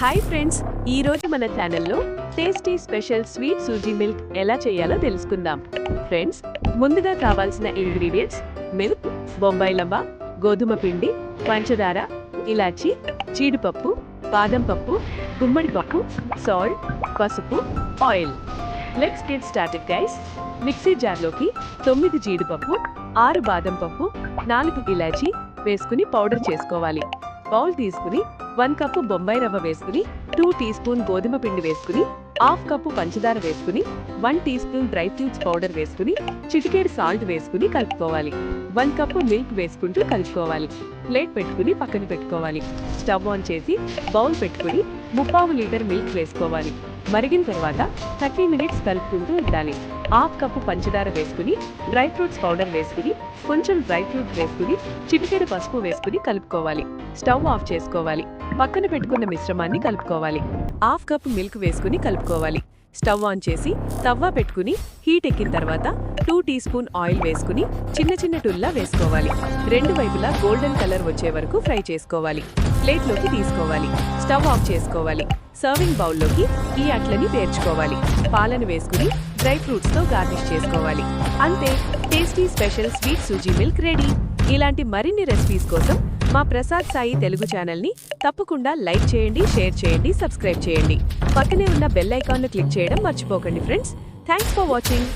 Hi friends ఈరోజు మన ఛానల్లో tasty special sweet sooji milk ఎలా చేయాలో తెలుసుకుందాం. ఫ్రెండ్స్ ముందుగా కావాల్సిన ఇంగ్రీడియంట్స్ మిల్క్ బొంబాయి లవ్వ గోధుమ పిండి పంచదార ఇలాచి జీడిపప్పు బాదం పప్పు గుమ్మడి పప్పు సాల్ట్ పసుపు oil let's get started guys mixie జార్లోకి తొమ్మిది జీడిపప్పు ఆరు బాదం పప్పు నాలుగు ఇలాచి వేసుకుని పౌడర్ చేసుకోవాలి. బౌల్ తీసుకుని వన్ కప్పు బొంబాయి రవ్వ వేసుకుని టూ టీ స్పూన్ గోధుమ పిండి వేసుకుని హాఫ్ కప్పు పంచదార వేసుకుని one teaspoon dry fruits powder వేసుకుని చిటికేడు సాల్ట్ వేసుకుని కలుపుకోవాలి. వన్ కప్పు మిల్క్ వేసుకుంటూ కలుపుకోవాలి. ప్లేట్ పెట్టుకుని పక్కన పెట్టుకోవాలి. స్టవ్ ఆన్ చేసి బౌల్ పెట్టుకుని ముప్పావు లీటర్ మిల్క్ వేసుకోవాలి. మరిగిన తర్వాత థర్టీ మినిట్స్ కలుపుకుంటూ ఉండాలి హాఫ్ కప్పు పంచదార వేసుకుని డ్రై ఫ్రూట్స్ పౌడర్ వేసుకుని కొంచెం డ్రై ఫ్రూట్ వేసుకుని చిటికెడు పసుపు వేసుకుని కలుపుకోవాలి. స్టవ్ ఆఫ్ చేసుకోవాలి. పక్కన పెట్టుకున్న మిశ్రమాన్ని కలుపుకోవాలి. హాఫ్ కప్ మిల్క్ వేసుకుని కలుపుకోవాలి. స్టవ్ ఆన్ చేసి తవ్వ పెట్టుకుని హీట్ ఎక్కిన తర్వాత టూ టీ స్పూన్ ఆయిల్ వేసుకుని చిన్న చిన్న టుల్లా వేసుకోవాలి. రెండు వైపులా గోల్డెన్ కలర్ వచ్చే వరకు ఫ్రై చేసుకోవాలి. ప్లేట్లోకి తీసుకోవాలి. స్టవ్ ఆఫ్ చేసుకోవాలి. సర్వింగ్ బౌల్లోకి ఈ అట్లని పేర్చుకోవాలి. పాలను వేసుకుని డ్రై ఫ్రూట్స్తో గార్నిష్ చేసుకోవాలి. అంతే tasty special sweet sooji milk ready. ఇలాంటి మరిన్ని రెసిపీస్ కోసం మా ప్రసాద్ సాయి తెలుగు ఛానల్ని తప్పకుండా లైక్ చేయండి షేర్ చేయండి సబ్స్క్రైబ్ చేయండి. పక్కనే ఉన్న బెల్ ఐకాన్ను క్లిక్ చేయడం మర్చిపోకండి ఫ్రెండ్స్. Thanks for watching.